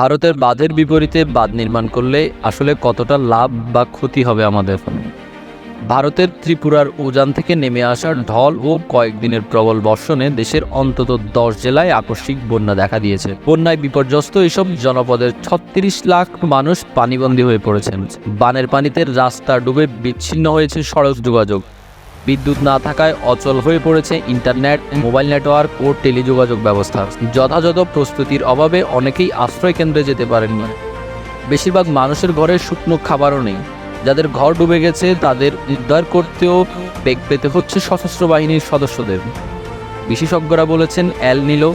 ভারতের বাঁধের বিপরীতে বাঁধ নির্মাণ করলে আসলে কতটা লাভ বা ক্ষতি হবে আমাদের? ভারতের ত্রিপুরার উজান থেকে নেমে আসা ঢল ও কয়েকদিনের প্রবল বর্ষণে দেশের অন্তত দশ জেলায় আকস্মিক বন্যা দেখা দিয়েছে। বন্যায় বিপর্যস্ত এসব জনপদের ছত্রিশ লাখ মানুষ পানিবন্দী হয়ে পড়েছেন। বানের পানিতে রাস্তা ডুবে বিচ্ছিন্ন হয়েছে সড়ক যোগাযোগ। বিদ্যুৎ না থাকায় অচল হয়ে পড়েছে ইন্টারনেট, মোবাইল নেটওয়ার্ক ও টেলিযোগাযোগ ব্যবস্থা। যথাযথ প্রস্তুতির অভাবে অনেকেই আশ্রয় কেন্দ্রে যেতে পারেননি বেশিরভাগ মানুষের ঘরে শুকনো খাবারও নেই। যাদের ঘর ডুবে গেছে, তাদের উদ্ধার করতেও বেগ পেতে হচ্ছে সশস্ত্র বাহিনীর সদস্যদের। বিশেষজ্ঞরা বলেছেন, এল নিলো,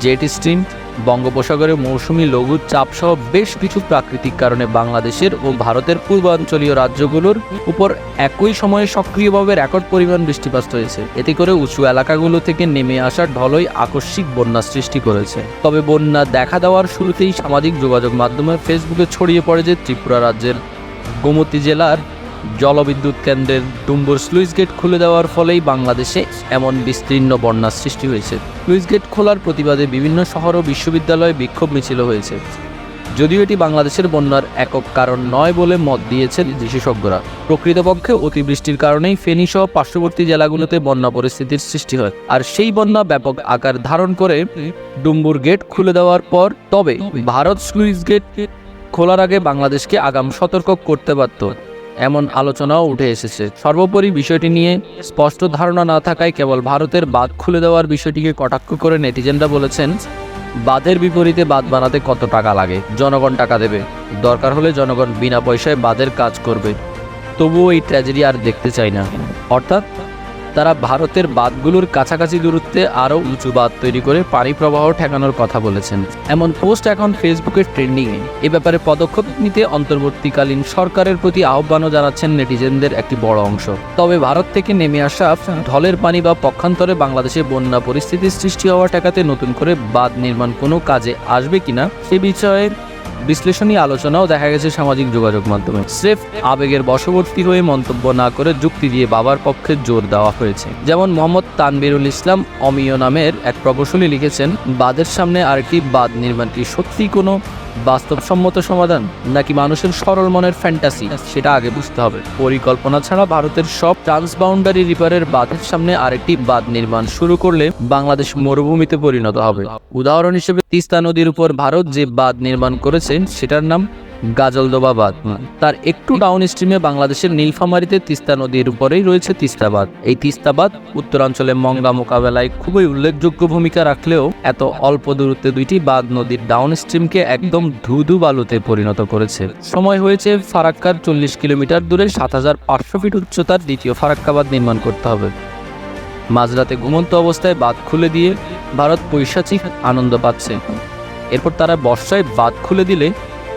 জেট স্ট্রিম বঙ্গোপসাগরে মৌসুমি লঘু চাপসহ বেশ কিছু প্রাকৃতিক কারণে বাংলাদেশের ও ভারতের পূর্বাঞ্চলীয় রাজ্যগুলোর উপর একই সময়ে সক্রিয়ভাবে রেকর্ড পরিমাণ বৃষ্টিপাত হয়েছে। এতে করে উঁচু এলাকাগুলো থেকে নেমে আসা ঢলই আকস্মিক বন্যা সৃষ্টি করেছে। তবে বন্যা দেখা দেওয়ার শুরুতেই সামাজিক যোগাযোগ মাধ্যমে ফেসবুকে ছড়িয়ে পড়ে যে ত্রিপুরা রাজ্যের গোমতী জেলার জলবিদ্যুৎ কেন্দ্রের ডুম্বুর স্লুইস গেট খুলে দেওয়ার ফলেই বাংলাদেশে এমন বিস্তীর্ণ বন্যার সৃষ্টি হয়েছে। স্লুইস গেট খোলার প্রতিবাদে বিভিন্ন শহর ও বিশ্ববিদ্যালয়ে বিক্ষোভ মিছিল হয়েছে। যদিও এটি বাংলাদেশের বন্যার একক কারণ নয় বলে মত দিয়েছেন বিশেষজ্ঞরা। প্রকৃতপক্ষে অতিবৃষ্টির কারণেই ফেনী সহ পার্শ্ববর্তী জেলাগুলোতে বন্যা পরিস্থিতির সৃষ্টি হয়। আর সেই বন্যা ব্যাপক আকার ধারণ করে ডুম্বুর গেট খুলে দেওয়ার পর তবে ভারত স্লুইস গেট খোলার আগে বাংলাদেশকে আগাম সতর্ক করতে পারত এমন আলোচনাও উঠে এসেছে। সর্বোপরি বিষয়টি নিয়ে স্পষ্ট ধারণা না থাকায় কেবল ভারতের বাদ খুলে দেওয়ার বিষয়টিকে কটাক্ষ করে নেটিজেনরা বলেছেন, বাঁধের বিপরীতে বাঁধ বানাতে কত টাকা লাগে? জনগণ টাকা দেবে। দরকার হলে জনগণ বিনা পয়সায় বাঁধের কাজ করবে। তবুও এই ট্র্যাজেডি আর দেখতে চাই না। অর্থাৎ তারা ভারতের বাঁধগুলোর কাছাকাছি দূরত্বে আরও উঁচু বাঁধ তৈরি করে পানি প্রবাহ ঠেকানোর কথা বলেছেন। এমন পোস্ট এখন ফেসবুকে ট্রেন্ডিংয়ে এ ব্যাপারে পদক্ষেপ নিতে অন্তর্বর্তীকালীন সরকারের প্রতি আহ্বানও জানাচ্ছেন নেটিজেনদের একটি বড় অংশ। তবে ভারত থেকে নেমে আসা ঢলের পানি বা পক্ষান্তরে বাংলাদেশে বন্যা পরিস্থিতির সৃষ্টি হওয়া ঠেকাতে নতুন করে বাঁধ নির্মাণ কোনো কাজে আসবে কিনা, সে বিষয়ে বিশ্লেষণী আলোচনাও দেখা গেছে সামাজিক যোগাযোগ মাধ্যমে। স্রেফ আবেগের বশবর্তী হয়ে মন্তব্য না করে যুক্তি দিয়ে বাবার পক্ষে জোর দেওয়া হয়েছে। যেমন মোহাম্মদ তানবিরুল ইসলাম অমিয় নামের এক প্রকৌশলী লিখেছেন, বাদের সামনে আরেকটি বাদ নির্মাণটি সত্যিই কোনো বাস্তবসম্মত সমাধান নাকি মানুষের সরল মনের ফ্যান্টাসি সেটা আগে বুঝতে হবে। পরিকল্পনা ছাড়া ভারতের সব ট্রান্সবাউন্ডারি রিপারের বাঁধের সামনে আরেকটি বাঁধ নির্মাণ শুরু করলে বাংলাদেশ মরুভূমিতে পরিণত হবে। উদাহরণ হিসেবে তিস্তা নদীর উপর ভারত যে বাঁধ নির্মাণ করেছে, সেটার নাম গাজলদোবা বাঁধ তার একটু ডাউন স্ট্রিমে বাংলাদেশের নীলফামারীতে তিস্তা নদীর উপরেই রয়েছে তিস্তা বাঁধ এই তিস্তা বাঁধ উত্তরাঞ্চলে মঙ্গা মোকাবেলায় খুবই উল্লেখযোগ্য ভূমিকা রাখলেও এত অল্প দূরত্বে দুইটি বাঁধ নদীর ডাউন স্ট্রিমকে একদম ধুধু বালুতে পরিণত করেছে। সময় হয়েছে ফারাক্কার চল্লিশ কিলোমিটার দূরে সাত হাজার পাঁচশো ফিট উচ্চতার দ্বিতীয় ফারাক্কাবাদ নির্মাণ করতে হবে। মাঝরাতে ঘুমন্ত অবস্থায় বাঁধ খুলে দিয়ে ভারত পৈশাচিক আনন্দ পাচ্ছে। এরপর তারা বর্ষায় বাঁধ খুলে দিলে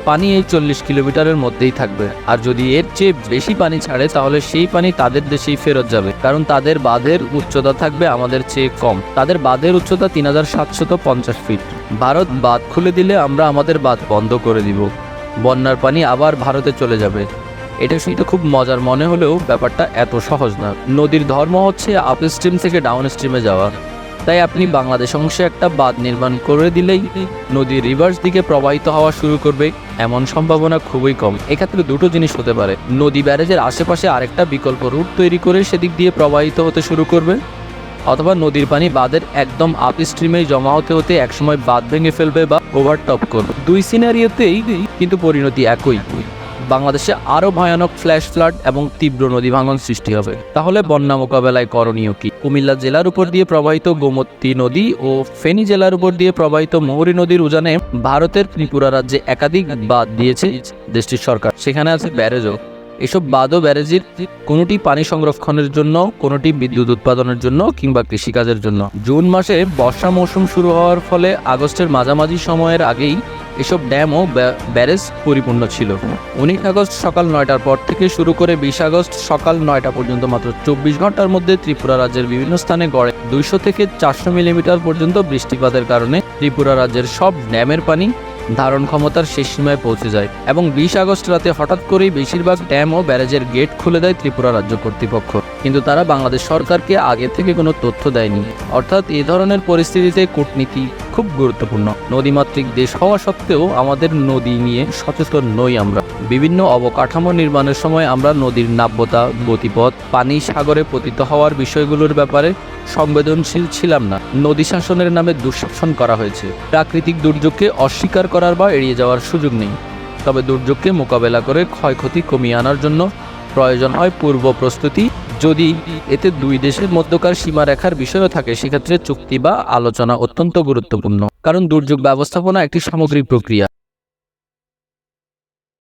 পানি এই চল্লিশ কিলোমিটারের মধ্যেই থাকবে। আর যদি এর চেয়ে বেশি পানি ছাড়ে, তাহলে সেই পানি তাদের দেশেই ফেরত যাবে। কারণ তাদের বাঁধের উচ্চতা থাকবে আমাদের চেয়ে কম। তাদের বাঁধের উচ্চতা তিন হাজার সাতশত পঞ্চাশ ফিট। ভারত বাঁধ খুলে দিলে আমরা আমাদের বাঁধ বন্ধ করে দিব। বন্যার পানি আবার ভারতে চলে যাবে। এটা শুনতে খুব মজার মনে হলেও ব্যাপারটা এত সহজ না। নদীর ধর্ম হচ্ছে আপ স্ট্রিম থেকে ডাউন স্ট্রিমে যাওয়া। তাই আপনি বাংলাদেশ অংশে একটা বাঁধ নির্মাণ করে দিলেই নদী রিভার্স দিকে প্রবাহিত হওয়া শুরু করবে, এমন সম্ভাবনা খুবই কম। এক্ষেত্রে দুটো জিনিস হতে পারে। নদী ব্যারেজের আশেপাশে আরেকটা বিকল্প রুট তৈরি করে সেদিক দিয়ে প্রবাহিত হতে শুরু করবে, অথবা নদীর পানি বাঁধের একদম আপ স্ট্রিমেই জমা হতে হতে একসময় বাঁধ ভেঙে ফেলবে বা ওভারটপ করবে। দুই সিনারিওতেই কিন্তু পরিণতি একই। বাংলাদেশে আরও ভয়ানক ফ্ল্যাশ ফ্লাড এবং তীব্র নদী ভাঙন সৃষ্টি হবে। তাহলে বন্যা মোকাবেলায় করণীয় কি? কুমিল্লা জেলার উপর দিয়ে প্রবাহিত গোমতী নদী ও ফেনী জেলার উপর দিয়ে প্রবাহিত মৌরী নদীর উজানে ভারতের ত্রিপুরা রাজ্যে একাধিক বাঁধ দিয়েছে দেশটির সরকার। সেখানে আছে ব্যারেজও এসব বাঁধ ও ব্যারেজের কোনোটি পানি সংরক্ষণের জন্য, কোনোটি বিদ্যুৎ উৎপাদনের জন্য কিংবা কৃষিকাজের জন্য। জুন মাসে বর্ষা মৌসুম শুরু হওয়ার ফলে আগস্টের মাঝামাঝি সময়ের আগেই এসব ড্যাম ও ব্যা- ব্যারেজ পরিপূর্ণ ছিল। উনিশ আগস্ট সকাল নয়টার পর থেকে শুরু করে বিশ আগস্ট সকাল নয়টা পর্যন্ত মাত্র চব্বিশ ঘণ্টার মধ্যে ত্রিপুরা রাজ্যের বিভিন্ন স্থানে গড়ে দুইশো থেকে চারশো মিলিমিটার পর্যন্ত বৃষ্টিপাতের কারণে ত্রিপুরা রাজ্যের সব ড্যামের পানি ধারণ ক্ষমতার শেষ সীমায় পৌঁছে যায় এবং বিশ আগস্ট রাতে হঠাৎ করেই বেশিরভাগ ড্যাম ও ব্যারেজের গেট খুলে দেয় ত্রিপুরা রাজ্য কর্তৃপক্ষ। কিন্তু তারা বাংলাদেশ সরকারকে আগে থেকে কোনো তথ্য দেয়নি। অর্থাৎ এ ধরনের পরিস্থিতিতে কূটনীতি খুব গুরুত্বপূর্ণ। নদীমাতৃক দেশ হওয়া সত্ত্বেও আমাদের নদী নিয়ে সচেতন নই আমরা। বিভিন্ন অবকাঠামো নির্মাণের সময় আমরা নদীর নাব্যতা, গতিপথ, পানি সাগরে পতিত হওয়ার বিষয়গুলোর ব্যাপারে সংবেদনশীল ছিলাম না। নদী শাসনের নামে দুঃশাসন করা হয়েছে। প্রাকৃতিক দুর্যোগকে অস্বীকার করার বা এড়িয়ে যাওয়ার সুযোগ নেই। তবে দুর্যোগকে মোকাবেলা করে ক্ষয়ক্ষতি কমিয়ে আনার জন্য প্রয়োজন হয় পূর্ব প্রস্তুতি যদি এতে দুই দেশের মধ্যকার সীমারেখার বিষয়ও থাকে, সেক্ষেত্রে চুক্তি বা আলোচনা অত্যন্ত গুরুত্বপূর্ণ। কারণ দুর্যোগ ব্যবস্থাপনা একটি সামগ্রিক প্রক্রিয়া।